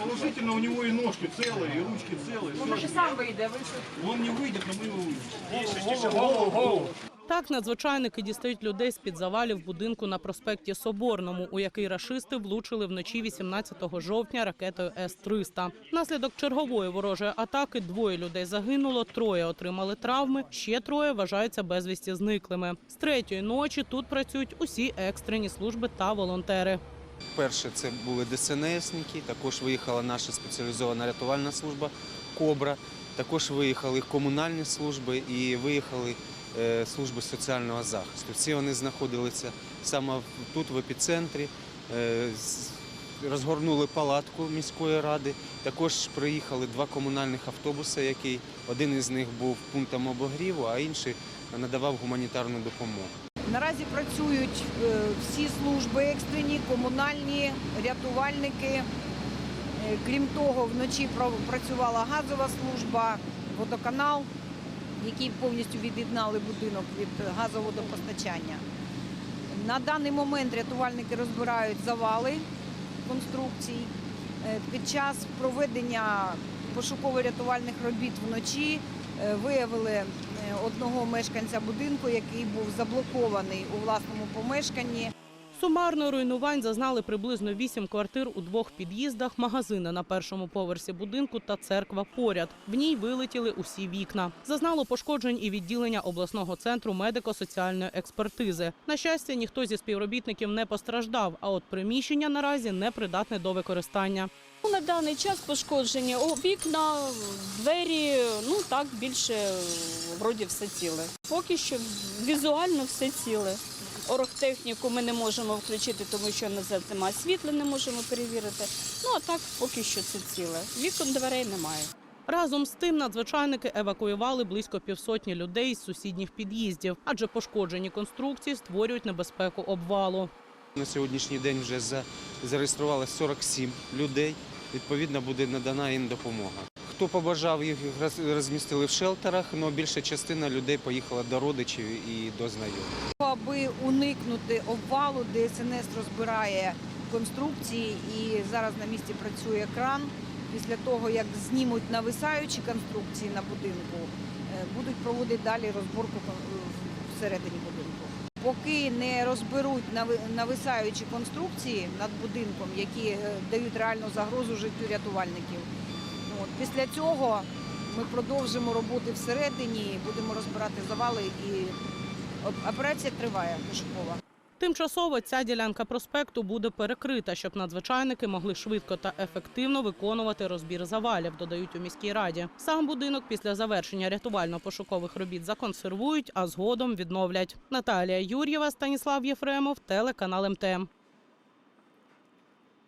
Положительно у него и ножки целые, и ручки целые. Може сам вийде, ви Он не выйдет, но мы его вытащим. Так надзвичайники дістають людей з-під завалів будинку на проспекті Соборному, у який рашисти влучили вночі 18 жовтня ракетою С-300. Внаслідок чергової ворожої атаки двоє людей загинуло, троє отримали травми, ще троє вважаються безвісті зниклими. З третьої ночі тут працюють усі екстрені служби та волонтери. Перше це були ДСНСники, також виїхала наша спеціалізована рятувальна служба Кобра, також виїхали комунальні служби і виїхали е, служби соціального захисту. Всі вони знаходилися саме тут, в епіцентрі. е, Розгорнули палатку міської ради. Також приїхали два комунальних автобуси, які один із них був пунктом обогріву, а інший надавав гуманітарну допомогу. Наразі працюють е, всі служби екстрені, комунальні, рятувальники. Е, Крім того, вночі працювала газова служба, водоканал, які повністю від'єднали будинок від газоводопостачання. На даний момент рятувальники розбирають завали конструкцій. Е, Під час проведення пошуково-рятувальних робіт вночі виявили е, одного мешканця будинку, який був заблокований у власному помешканні. Сумарно руйнувань зазнали приблизно вісім квартир у двох під'їздах, магазини на першому поверсі будинку та церква поряд. В ній вилетіли усі вікна. Зазнало пошкоджень і відділення обласного центру медико-соціальної експертизи. На щастя, ніхто зі співробітників не постраждав, а от приміщення наразі не придатне до використання. Ну, На даний час пошкоджені о, вікна, двері, ну так більше вроді все ціле. Поки що візуально все ціле. Оргтехніку ми не можемо включити, тому що назад немає світла, не можемо перевірити. Ну а так поки що це ціле. Вікон дверей немає. Разом з тим надзвичайники евакуювали близько півсотні людей з сусідніх під'їздів, адже пошкоджені конструкції створюють небезпеку обвалу. На сьогоднішній день вже за- зареєструвалося 47 людей. Відповідно, буде надана їм допомога. Хто побажав, їх розмістили в шелтерах, але більша частина людей поїхала до родичів і до знайомих. Уникнути обвалу, ДСНС розбирає конструкції і зараз на місці працює кран. Після того, як знімуть нависаючі конструкції на будинку, е, будуть проводити далі розборку всередині будинку. Поки не розберуть нависаючі конструкції над будинком, які е, дають реальну загрозу життю рятувальників. Після цього ми продовжимо роботи всередині, будемо розбирати завали і Операція триває пошукова. Тимчасово ця ділянка проспекту буде перекрита, щоб надзвичайники могли швидко та ефективно виконувати розбір завалів, додають у міській раді. Сам будинок після завершення рятувально-пошукових робіт законсервують, а згодом відновлять. Наталія Юр'єва, Станіслав Єфремов, телеканал МТМ.